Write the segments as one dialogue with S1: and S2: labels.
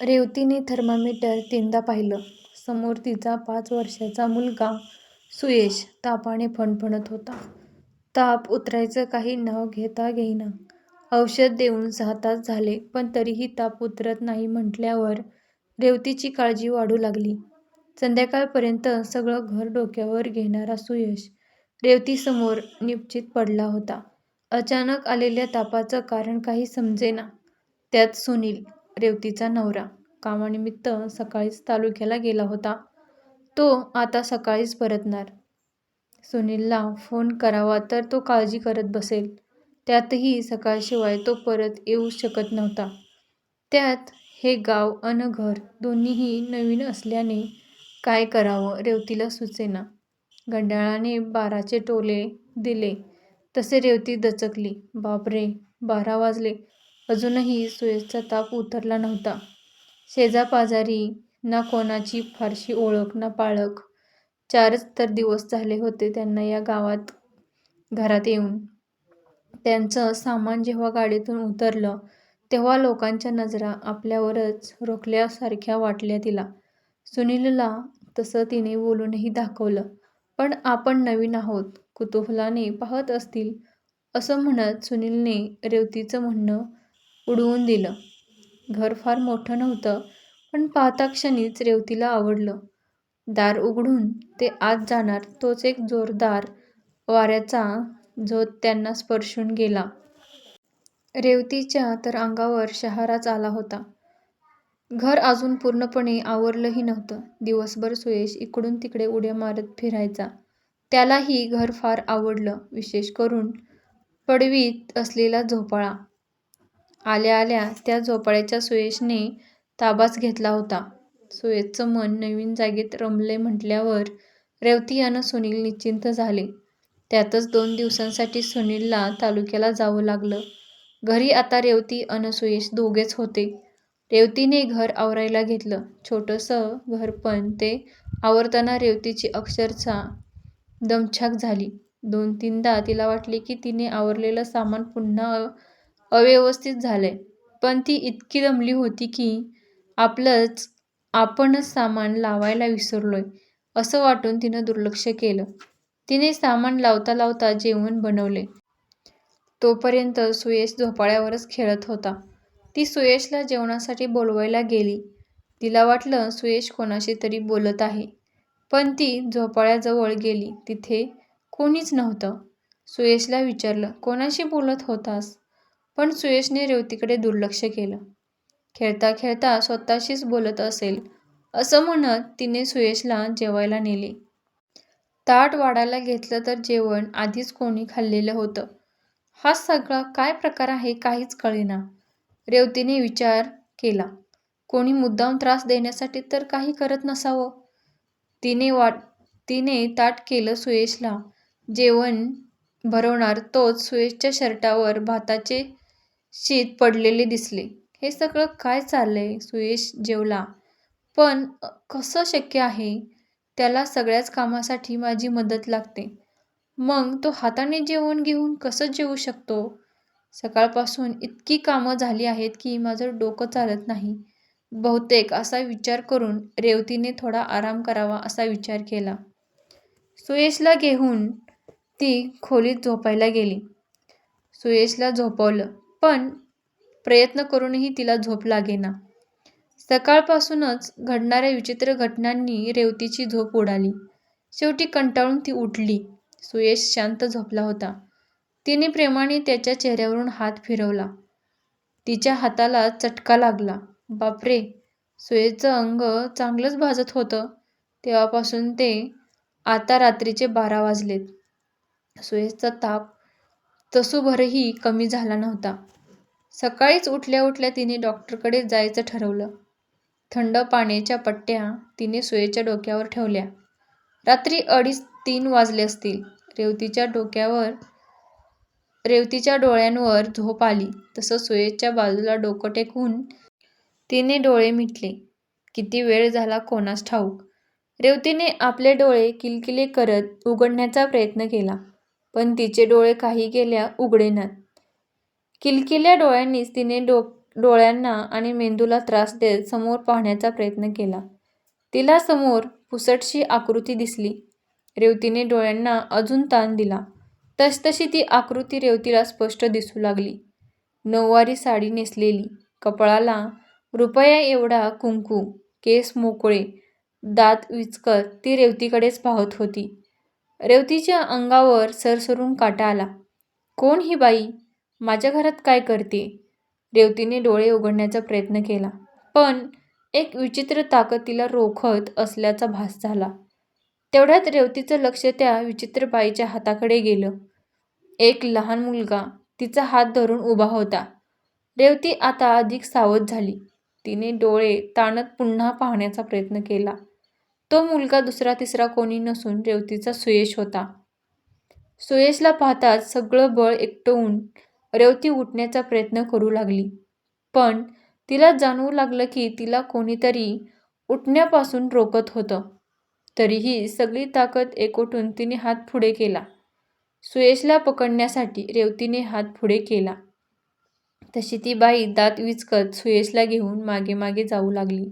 S1: रेवतीने thermometer तीनदा पाहिलं. समोर तिचा पाच वर्षाचा मुलगा सुयेश तापाने फणफणत होता. ताप उतरायचं काही नाव घेता घेईना. औषध देऊन सहा तास झाले पण तरीही ताप उतरत नाही म्हटल्यावर रेवतीची काळजी वाढू लागली. संध्याकाळपर्यंत सगळं घर डोक्यावर घेणारा सुयश रेवतीसमोर निपचित पडला होता. अचानक आलेल्या तापाचं कारण काही समजेना. त्यात सुनील, रेवतीचा नवरा, कामानिमित्त सकाळीच तालुक्याला गेला होता. तो आता सकाळीच परतणार. सुनीलला फोन करावा तर तो काळजी करत बसेल. त्यातही सकाळशिवाय तो परत येऊ शकत नव्हता. त्यात हे गाव अन घर दोन्हीही नवीन असल्याने काय करावं रेवतीला सुचेना. गंडाळाने बाराचे टोले दिले तसे रेवती दचकली. बापरे बारा वाजले अजूनही सुयसचा ताप उतरला नव्हता. शेजापाजारी ना कोणाची फारशी ओळख ना पाळख. चारच तर दिवस झाले होते त्यांना या गावात घरात येऊन. त्यांचं सामान जेव्हा गाडीतून उतरलं तेव्हा लोकांच्या नजरा आपल्यावरच रोखल्यासारख्या वाटल्या तिला. सुनीलला तसं तिने बोलूनही दाखवलं. पण आपण नवीन आहोत, कुतूहलाने पाहत असतील असं म्हणत सुनीलने रेवतीचं म्हणणं उडवून दिलं. घर फार मोठं नव्हतं पण पाहताक्षणीच रेवतीला आवडलं. दार उघडून ते आत जाणार तोच एक जोरदार वाऱ्याचा झोत त्यांना स्पर्शून गेला. रेवतीच्या तर अंगावर शहाराच आला होता. घर अजून पूर्णपणे आवरलंही नव्हतं. दिवसभर सुयश इकडून तिकडे उड्या मारत फिरायचा. त्यालाही घर फार आवडलं. विशेष करून पडवीत असलेला झोपाळा. आल्या आल्या त्या झोपाळ्याच्या सुयशने ताबाच घेतला होता. सुयशचं मन नवीन जागेत रमले म्हटल्यावर रेवती अन सुनील निश्चिंत झाले. त्यातच दोन दिवसांसाठी सुनीलला तालुक्याला जावं लागलं. घरी आता रेवती अन सुयश दोघेच होते. रेवतीने घर आवरायला घेतलं. छोटंसं घर पण ते आवरताना रेवतीची अक्षरशः दमछाक झाली. दोन तीनदा तिला वाटले की तिने आवरलेलं सामान पुन्हा अव्यवस्थित झालंय. पण ती इतकी दमली होती की आपलंच आपणच सामान लावायला विसरलोय असं वाटून तिनं दुर्लक्ष केलं. तिने सामान लावता लावता जेवण बनवले. तोपर्यंत सुयश झोपाळ्यावरच खेळत होता. ती सुयशला जेवणासाठी बोलवायला गेली. तिला वाटलं सुयश कोणाशी तरी बोलत आहे. पण ती झोपाळ्याजवळ गेली तिथे कोणीच नव्हतं. सुयशला विचारलं कोणाशी बोलत होतास? पण सुयशने रेवतीकडे दुर्लक्ष केलं. खेळता खेळता स्वतःशीच बोलत असेल असं म्हणत तिने सुयशला जेवायला नेले. ताट वाढायला घेतलं तर जेवण आधीच कोणी खाल्लेलं होतं. हा सगळा काय प्रकार आहे काहीच कळेना. रेवतीने विचार केला. कोणी मुद्दाम त्रास देण्यासाठी तर काही करत नसावं. तिने ताट केलं सुयशला जेवण भरवणार तोच सुयशच्या शर्टावर भाताचे शीत पडलेले दिसले. हे सगळं काय चाललंय? सुयश जेवला. पण कसं शक्य आहे? त्याला सगळ्याच कामासाठी माझी मदत लागते. मग तो हाताने जेवण घेऊन कसं जेवू शकतो? सकाळपासून इतकी कामं झाली आहेत की माझं डोकं चालत नाही बहुतेक असा विचार करून रेवतीने थोडा आराम करावा असा विचार केला. सुयशला घेऊन ती खोलीत झोपायला गेली. सुयशला झोपवलं. पण प्रयत्न करूनही तिला झोप लागेना. सकाळपासूनच घडणाऱ्या विचित्र घटनांनी रेवतीची झोप उडाली. शेवटी कंटाळून ती उठली. सुयश शांत झोपला होता. तिने प्रेमाने त्याच्या चेहऱ्यावरून हात फिरवला. तिच्या हाताला चटका लागला. बापरे सुयशचं अंग चांगलंच भाजत होतं. तेव्हापासून ते आता रात्रीचे बारा वाजलेत. सुयशचा ताप तसूभरही कमी झाला नव्हता. सकाळीच उठल्या उठल्या तिने डॉक्टरकडे जायचं ठरवलं. थंड पाण्याच्या पट्ट्या तिने सुयेच्या डोक्यावर ठेवल्या. रात्री अडीच तीन वाजले असतील. रेवतीच्या डोळ्यांवर झोप आली तसं सुयेच्या बाजूला डोकं टेकवून तिने डोळे मिटले. किती वेळ झाला कोणास ठाऊक. रेवतीने आपले डोळे किलकिले करत उघडण्याचा प्रयत्न केला. पण तिचे डोळे काही केल्या उघडेनात. किलकिल्या डोळ्यांनीच तिने डोळ्यांना आणि मेंदूला त्रास देत समोर पाहण्याचा प्रयत्न केला. तिला समोर पुसटशी आकृती दिसली. रेवतीने डोळ्यांना अजून ताण दिला. तसतशी ती आकृती रेवतीला स्पष्ट दिसू लागली. नऊवारी साडी नेसलेली, कपाळाला रुपया एवढा कुंकू, केस मोकळे, दात विचकत ती रेवतीकडेच पाहत होती. रेवतीच्या अंगावर सरसरून काटा आला. कोण ही बाई? माझ्या घरात काय करते रेवतीने डोळे उघडण्याचा प्रयत्न केला. पण एक विचित्र ताकद तिला रोखत असल्याचा भास झाला. तेवढ्यात रेवतीचं लक्ष त्या विचित्र बाईच्या हाताकडे गेलं. एक लहान मुलगा तिचा हात धरून उभा होता. रेवती आता अधिक सावध झाली. तिने डोळे ताणत पुन्हा पाहण्याचा प्रयत्न केला. तो मुलगा दुसरा तिसरा कोणी नसून रेवतीचा सुयश होता. सुयशला पाहताच सगळं बळ एकटवून रेवती उठण्याचा प्रयत्न करू लागली. पण तिला जाणवू लागलं की तिला कोणीतरी उठण्यापासून रोखत होतं. तरीही सगळी ताकद एकवटून तिने हात पुढे केला. सुयशला पकडण्यासाठी रेवतीने हात पुढे केला. तशी ती बाई दात विचकत सुयशला घेऊन मागे मागे जाऊ लागली.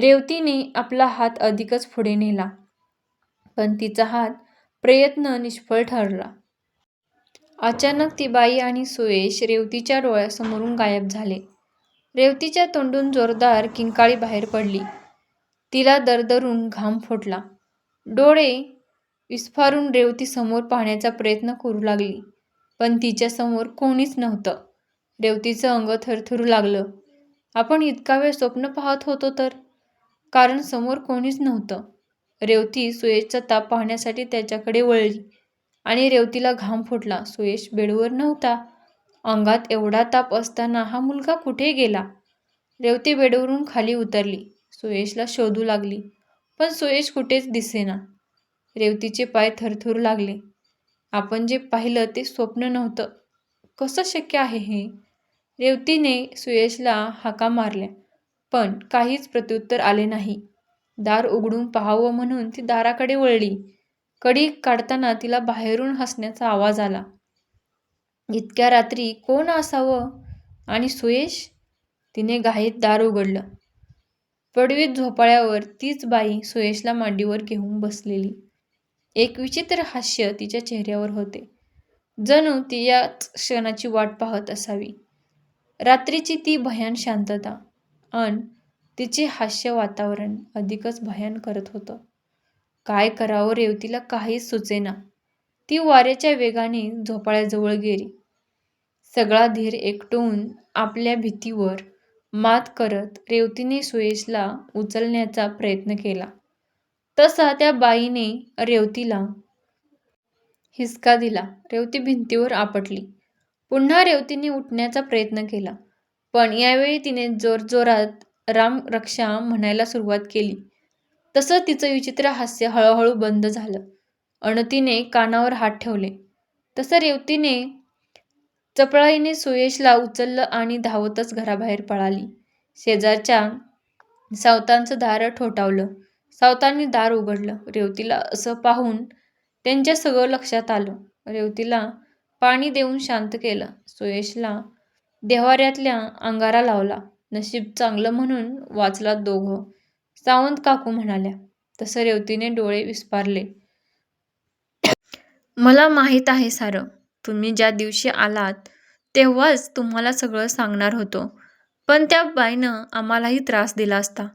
S1: रेवतीने आपला हात अधिकच पुढे नेला. पण तिचा हात प्रयत्न निष्फळ ठरला. अचानक ती बाई आणि सुयश रेवतीच्या डोळ्यासमोरून गायब झाले. रेवतीच्या तोंडून जोरदार किंकाळी बाहेर पडली. तिला दरदरून घाम फुटला. डोळे विस्फारून रेवती समोर पाहण्याचा प्रयत्न करू लागली. पण तिच्यासमोर कोणीच नव्हतं. रेवतीचं अंग थरथरू लागलं. आपण इतका वेळ स्वप्न पाहत होतो तर? कारण समोर कोणीच नव्हतं. रेवती सुयशचा ताप पाहण्यासाठी त्याच्याकडे वळली आणि रेवतीला घाम फुटला. सुयश बेडवर नव्हता. अंगात एवढा ताप असताना हा मुलगा कुठे गेला? रेवती बेडवरून खाली उतरली. सुयशला शोधू लागली. पण सुयश कुठेच दिसेना. रेवतीचे पाय थरथरू लागले. आपण जे पाहिलं ते स्वप्न नव्हतं. कसं शक्य आहे हे? रेवतीने सुयशला हाका मारल्या. पण काहीच प्रत्युत्तर आले नाही. दार उघडून पाहावं म्हणून ती दाराकडे वळली. कडी काढताना तिला बाहेरून हसण्याचा आवाज आला. इतक्या रात्री कोण असावं? आणि सुयेश तिने घाईत दार उघडलं. पडवीत झोपाळ्यावर तीच बाई सुयेशला मांडीवर घेऊन बसलेली. एक विचित्र हास्य तिच्या चेहऱ्यावर होते. जणू ती याच क्षणाची वाट पाहत असावी. रात्रीची ती भयान शांतता अन तिचे हास्य वातावरण अधिकच भयाण करत होतं. काय करावं रेवतीला काहीच सुचेना. ती वाऱ्याच्या वेगाने झोपाळ्याजवळ गेली. सगळा धीर एकटवून आपल्या भीतीवर मात करत रेवतीने सुयशला उचलण्याचा प्रयत्न केला. तसा त्या बाईने रेवतीला हिसका दिला. रेवती भिंतीवर आपटली. पुन्हा रेवतीने उठण्याचा प्रयत्न केला. पण यावेळी तिने जोरजोरात राम रक्षा म्हणायला सुरुवात केली. तसं तिचं विचित्र हास्य हळूहळू बंद झालं अन तिने कानावर हात ठेवले. तसं रेवतीने चपळाईने सुयशला उचललं आणि धावतच घराबाहेर पळाली. शेजारच्या सावतांचं दार ठोठावलं. सावतांनी दार उघडलं. रेवतीला असं पाहून त्यांच्या सगळं लक्षात आलं. रेवतीला पाणी देऊन शांत केलं. सुयशला देव्हाऱ्यातल्या अंगारा लावला. नशीब चांगलं म्हणून वाचला दोघं, सावंत काकू म्हणाल्या. तसं रेवतीने डोळे विस्पारले मला माहीत आहे सारं. तुम्ही ज्या दिवशी आलात तेव्हाच तुम्हाला सगळं सांगणार होतो. पण त्या बाईनं आम्हालाही त्रास दिला असता.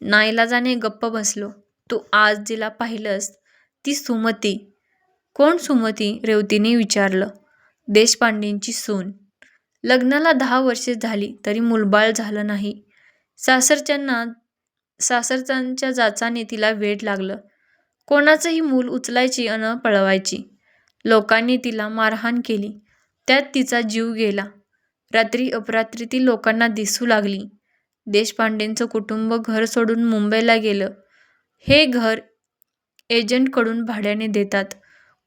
S1: नाईलाजाने गप्प बसलो. तू आज जिला पाहिलंस ती सुमती. कोण सुमती? रेवतीने विचारलं. देशपांडेंची सून. लग्नाला दहा वर्षे झाली तरी मूलबाळ झालं नाही. सासरच्यांना सासरच्यांच्या जाचाने तिला वेड लागलं. कोणाचंही मूल उचलायची अन पळवायची. लोकांनी तिला मारहाण केली. त्यात तिचा जीव गेला. रात्री अपरात्री ती लोकांना दिसू लागली. देशपांडेंचं कुटुंब घर सोडून मुंबईला गेलं. हे घर एजंटकडून भाड्याने देतात.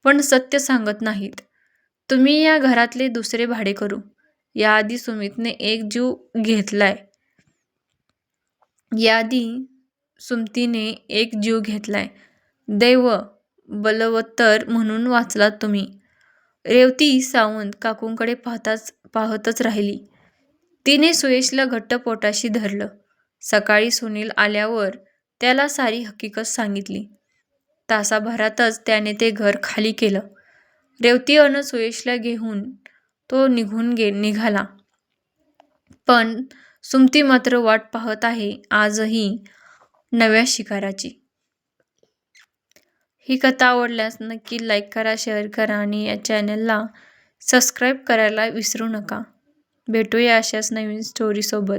S1: पण सत्य सांगत नाहीत. तुम्ही या घरातले दुसरे भाडे करू याआधी सुमतीने एक जीव घेतलाय. दैव बलवत्तर म्हणून वाचलात तुम्ही. रेवती सावंत काकूंकडे पाहताच पाहतच राहिली. तिने सुयशला घट्ट पोटाशी धरलं. सकाळी सुनील आल्यावर त्याला सारी हकीकत सांगितली. तासाभरातच त्याने ते घर खाली केलं. रेवती अन सुयशला घेऊन तो निघून गे निघाला. पण सुमती मात्र वाट पाहत आहे आजही नव्या शिकाराची. ही कथा आवडल्यास नक्की लाईक करा, शेअर करा आणि या चॅनलला सबस्क्राईब करायला विसरू नका. भेटूया अशाच नवीन स्टोरीसोबत.